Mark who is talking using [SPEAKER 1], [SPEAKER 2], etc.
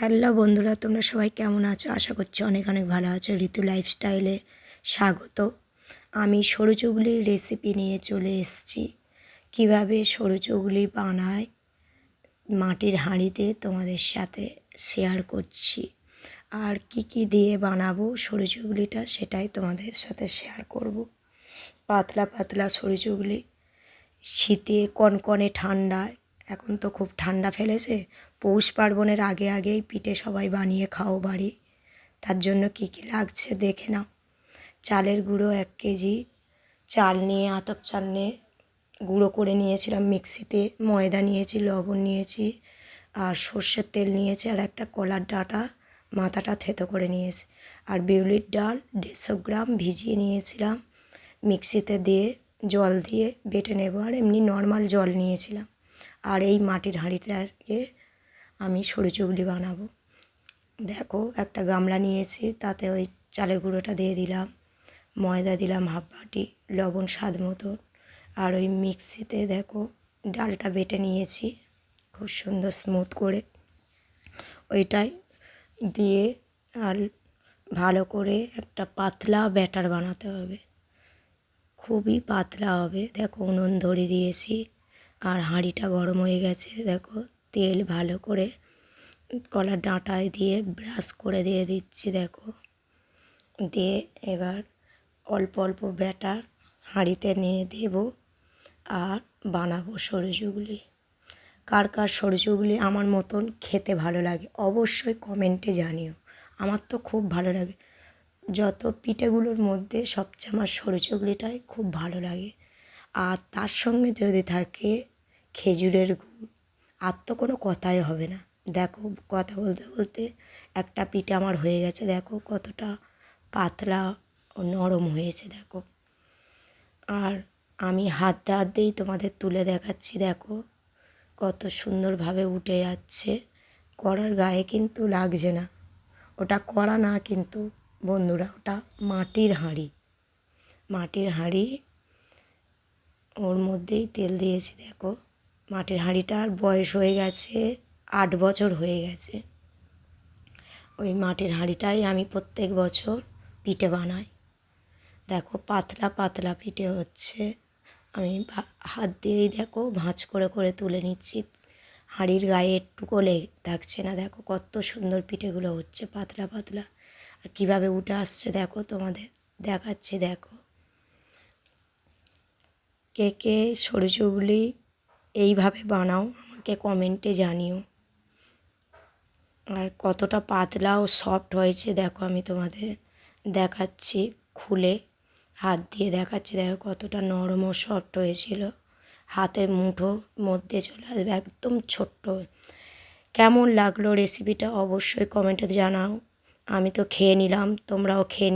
[SPEAKER 1] Hello বন্ধুরা, তোমরা সবাই কেমন আছো? আশা করছি অনেক অনেক ভালো আছো। ঋতু লাইফস্টাইলে স্বাগত। আমি সরু চুগলির রেসিপি নিয়ে চলে এসেছি। কীভাবে সরু চুগলি বানায় মাটির হাঁড়িতে তোমাদের সাথে শেয়ার করছি। আর কি কি দিয়ে বানাবো সরু চুগলিটা সেটাই তোমাদের সাথে শেয়ার করব। পাতলা পাতলা সরু চুগলি, শীতে কনকনে ঠান্ডায় এখন তো খুব ঠান্ডা ফেলেছে। পৌষ পার্বণের আগে আগেই পিঠে সবাই বানিয়ে খাও বাড়ি। তার জন্য কী কী লাগছে দেখে নাও। চালের গুঁড়ো এক কেজি। চাল নিয়ে আতপ চাল নিয়ে গুঁড়ো করে নিয়েছিলাম মিক্সিতে। ময়দা নিয়েছি, লবণ নিয়েছি, আর সর্ষের তেল নিয়েছি, আর একটা কলার ডাঁটা মাথাটা থেতো করে নিয়েছি। আর বিউলির ডাল দেড়শো গ্রাম ভিজিয়ে নিয়েছিলাম। মিক্সিতে দিয়ে জল দিয়ে বেটে নেব, আর এমনি নর্মাল জল নিয়েছিলাম। আর এই মাটির হাঁড়িটাকে আমি সরু চুগলি বানাবো। দেখো, একটা গামলা নিয়েছি, তাতে ওই চালের গুঁড়োটা দিয়ে দিলাম, ময়দা দিলাম হাফ বাটি, লবণ স্বাদ মতো। আর ওই মিক্সিতে দেখো, ডালটা বেটে নিয়েছি, খুব সুন্দর স্মুথ করে। ওইটাই দিয়ে আর ভালো করে একটা পাতলা ব্যাটার বানাতে হবে। খুবই পাতলা হবে। দেখো, উনুন ধরে দিয়েছি। আর হাঁড়িটা গরম হয়ে গেছে, দেখো, তেল ভালো করে কলার ডাঁটায় দিয়ে ব্রাশ করে দিয়ে দিচ্ছি, দেখো। দিয়ে এবার অল্প অল্প ব্যাটার হাঁড়িতে নিয়ে দেব আর বানাবো সরষুগুলি। কার কার সরষুগুলি আমার মতন খেতে ভালো লাগে অবশ্যই কমেন্টে জানিও, আমার তো খুব ভালো লাগে। যত পিঠেগুলোর মধ্যে সবচেয়ে আমার সরষুগুলিটাই খুব ভালো লাগে। আর তার সঙ্গে যদি থাকে খেজুরের গুড়, আর তো কোনো কথাই হবে না। দেখো, কথা বলতে বলতে একটা পিঠে আমার হয়ে গেছে। দেখো কতটা পাতলা ও নরম হয়েছে, দেখো। আর আমি হাতে হাত দিয়েই তোমাদের তুলে দেখাচ্ছি, দেখো। কত সুন্দরভাবে উঠে যাচ্ছে। কড়ার গায়ে কিন্তু লাগছে না। ওটা কড়া না কিন্তু, বন্ধুরা, ওটা মাটির হাঁড়ি। মাটির হাঁড়ি ওর মধ্যেই তেল দিয়েছি, দেখো। মাটির হাঁড়িটার বয়স হয়ে গেছে, আট বছর হয়ে গেছে। ওই মাটির হাঁড়িটাই আমি প্রত্যেক বছর পিঠে বানাই। দেখো, পাতলা পাতলা পিঠে হচ্ছে। আমি হাত দিয়েই দেখো, ভাঁজ করে করে তুলে নিচ্ছি। হাঁড়ির গায়ে একটু কোলে থাকছে না, দেখো কত সুন্দর পিঠেগুলো হচ্ছে, পাতলা পাতলা। আর কীভাবে উঠে আসছে, দেখো তোমাদের দেখাচ্ছি, দেখো। কে কে সরষেগুলি এইভাবে বানাও, আমাকে কমেন্টে জানিও। আর কতটা পাতলা ও সফট হয়েছে, দেখো আমি তোমাদের দেখাচ্ছি খুলে। হাত দিয়ে দেখাচ্ছি, দেখো কতটা নরম ও সফট হয়েছিল। হাতের মুঠো মধ্যে চলে আসবে, একদম ছোট্ট। কেমন লাগল রেসিপিটা অবশ্যই কমেন্টে জানাও। আমি তো খেয়ে নিলাম, তোমরাও খেয়ে